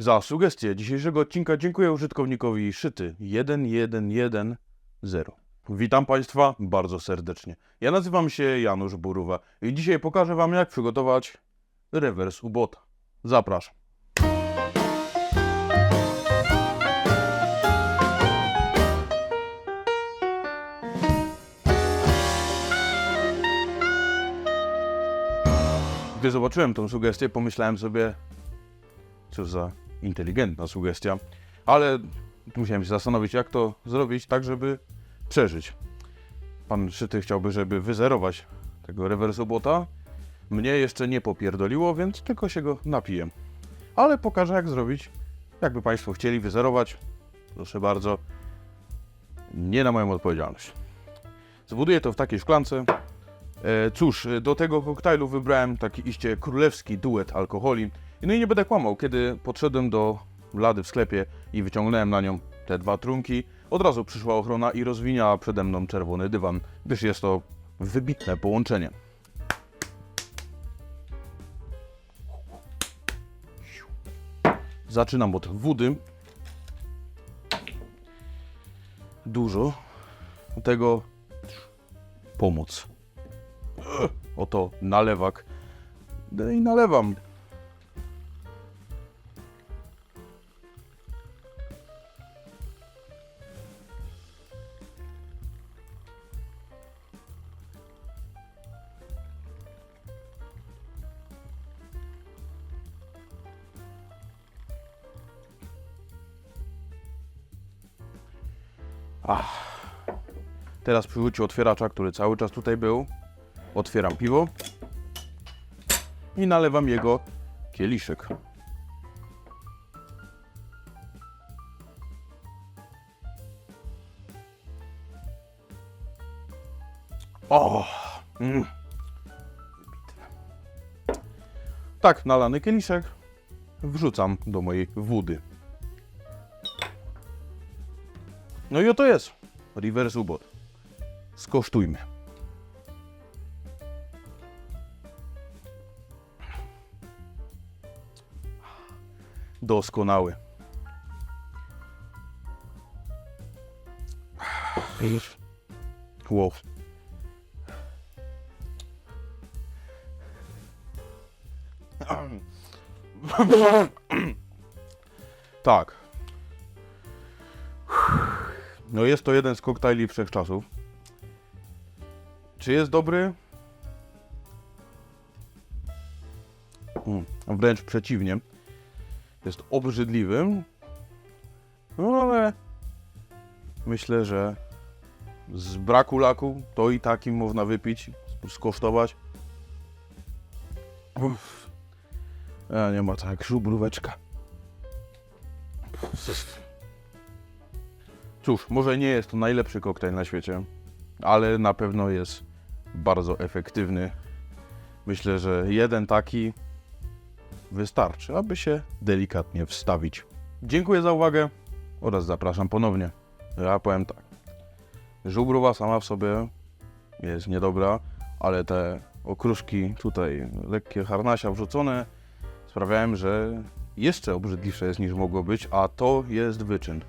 Za sugestię dzisiejszego odcinka dziękuję użytkownikowi Szyty1110. Witam Państwa bardzo serdecznie. Ja nazywam się Janusz Buruwa i dzisiaj pokażę Wam jak przygotować rewers ubota. Zapraszam. Gdy zobaczyłem tą sugestię, pomyślałem sobie, co za inteligentna sugestia, ale musiałem się zastanowić, jak to zrobić tak, żeby przeżyć. Pan Szyty chciałby, żeby wyzerować tego rewersu bota. Mnie jeszcze nie popierdoliło, więc tylko się go napiję. Ale pokażę, jak zrobić. Jakby Państwo chcieli wyzerować, proszę bardzo, nie na moją odpowiedzialność. Zbuduję to w takiej szklance. E, cóż, do tego koktajlu wybrałem taki iście królewski duet alkoholi. No i nie będę kłamał, kiedy podszedłem do lady w sklepie i wyciągnąłem na nią te dwa trunki, od razu przyszła ochrona i rozwiniała przede mną czerwony dywan, gdyż jest to wybitne połączenie. Zaczynam od wody. Dużo. Do tego pomoc. Oto nalewak. No i nalewam. Ach. Teraz przy otwieracza, który cały czas tutaj był, otwieram piwo i nalewam jego kieliszek. O! Mm. Tak, nalany kieliszek wrzucam do mojej wody. No i oto jest reverse ubot. Skosztujmy. Doskonały. Wow. Tak. No jest to jeden z koktajli wszechczasów. Czy jest dobry? Mm, wręcz przeciwnie. Jest obrzydliwy. No ale myślę, że z braku laku to i takim można wypić, skosztować. Uff. A nie ma tak, żubróweczka. Cóż, może nie jest to najlepszy koktajl na świecie, ale na pewno jest bardzo efektywny. Myślę, że jeden taki wystarczy, aby się delikatnie wstawić. Dziękuję za uwagę oraz zapraszam ponownie. Ja powiem tak. Żubrowa sama w sobie jest niedobra, ale te okruszki tutaj, lekkie harnasia wrzucone, sprawiają, że jeszcze obrzydliwsze jest niż mogło być, a to jest wyczyn.